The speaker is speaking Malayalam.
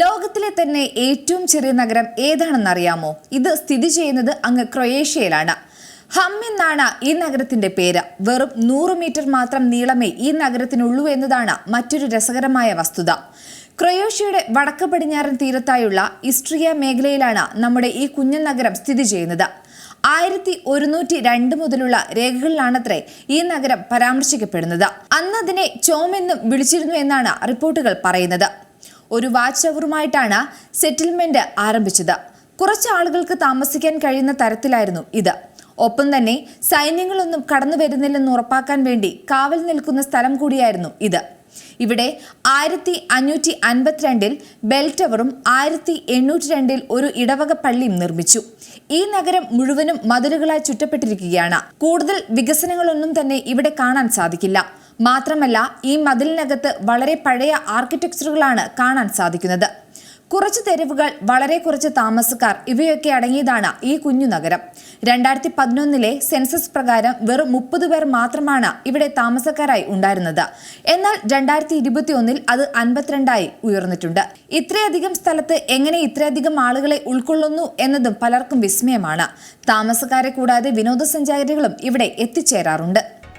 ലോകത്തിലെ തന്നെ ഏറ്റവും ചെറിയ നഗരം ഏതാണെന്നറിയാമോ? ഇത് സ്ഥിതി ചെയ്യുന്നത് അങ്ങ് ക്രൊയേഷ്യയിലാണ്. ഹം എന്നാണ് ഈ നഗരത്തിന്റെ പേര്. വെറും നൂറ് മീറ്റർ മാത്രം നീളമേ ഈ നഗരത്തിനുള്ളൂ എന്നതാണ് മറ്റൊരു രസകരമായ വസ്തുത. ക്രൊയേഷ്യയുടെ വടക്ക് പടിഞ്ഞാറൻ തീരത്തായുള്ള ഇസ്ട്രിയ മേഖലയിലാണ് നമ്മുടെ ഈ കുഞ്ഞൻ നഗരം സ്ഥിതി ചെയ്യുന്നത്. ആയിരത്തി ഒരുന്നൂറ്റി രണ്ട് മുതലുള്ള രേഖകളിലാണത്രേ ഈ നഗരം പരാമർശിക്കപ്പെടുന്നത്. അന്നതിനെ ചോമെന്നും വിളിച്ചിരുന്നു എന്നാണ് റിപ്പോർട്ടുകൾ പറയുന്നത്. ഒരു വാച്ച് ടവറുമായിട്ടാണ് സെറ്റിൽമെന്റ് ആരംഭിച്ചത്. കുറച്ച് ആളുകൾക്ക് താമസിക്കാൻ കഴിയുന്ന തരത്തിലായിരുന്നു ഇത്. ഒപ്പം തന്നെ സൈന്യങ്ങളൊന്നും കടന്നു വരുന്നില്ലെന്ന് ഉറപ്പാക്കാൻ വേണ്ടി കാവൽ നിൽക്കുന്ന സ്ഥലം കൂടിയായിരുന്നു ഇത്. ഇവിടെ ആയിരത്തി അഞ്ഞൂറ്റി അൻപത്തിരണ്ടിൽ ബെൽ ടവറും ആയിരത്തി എണ്ണൂറ്റി രണ്ടിൽ ഒരു ഇടവക പള്ളിയും നിർമ്മിച്ചു. ഈ നഗരം മുഴുവനും മതിലുകളായി ചുറ്റപ്പെട്ടിരിക്കുകയാണ്. കൂടുതൽ വികസനങ്ങളൊന്നും തന്നെ ഇവിടെ കാണാൻ സാധിക്കില്ല. മാത്രമല്ല ഈ മതിലിനകത്ത് വളരെ പഴയ ആർക്കിടെക്ചറുകളാണ് കാണാൻ സാധിക്കുന്നത്. കുറച്ച് തെരുവുകൾ വളരെ കുറച്ച് താമസക്കാർ ഇവയൊക്കെ അടങ്ങിയതാണ് ഈ കുഞ്ഞു നഗരം. രണ്ടായിരത്തി പതിനൊന്നിലെ സെൻസസ് പ്രകാരം വെറും മുപ്പത് പേർ മാത്രമാണ് ഇവിടെ താമസക്കാരായി ഉണ്ടായിരുന്നത്. എന്നാൽ രണ്ടായിരത്തി ഇരുപത്തി ഒന്നിൽ അത് അൻപത്തിരണ്ടായി ഉയർന്നിട്ടുണ്ട്. ഇത്രയധികം സ്ഥലത്ത് എങ്ങനെ ഇത്രയധികം ആളുകളെ ഉൾക്കൊള്ളുന്നു എന്നതും പലർക്കും വിസ്മയമാണ്. താമസക്കാരെ കൂടാതെ വിനോദസഞ്ചാരികളും ഇവിടെ എത്തിച്ചേരാറുണ്ട്.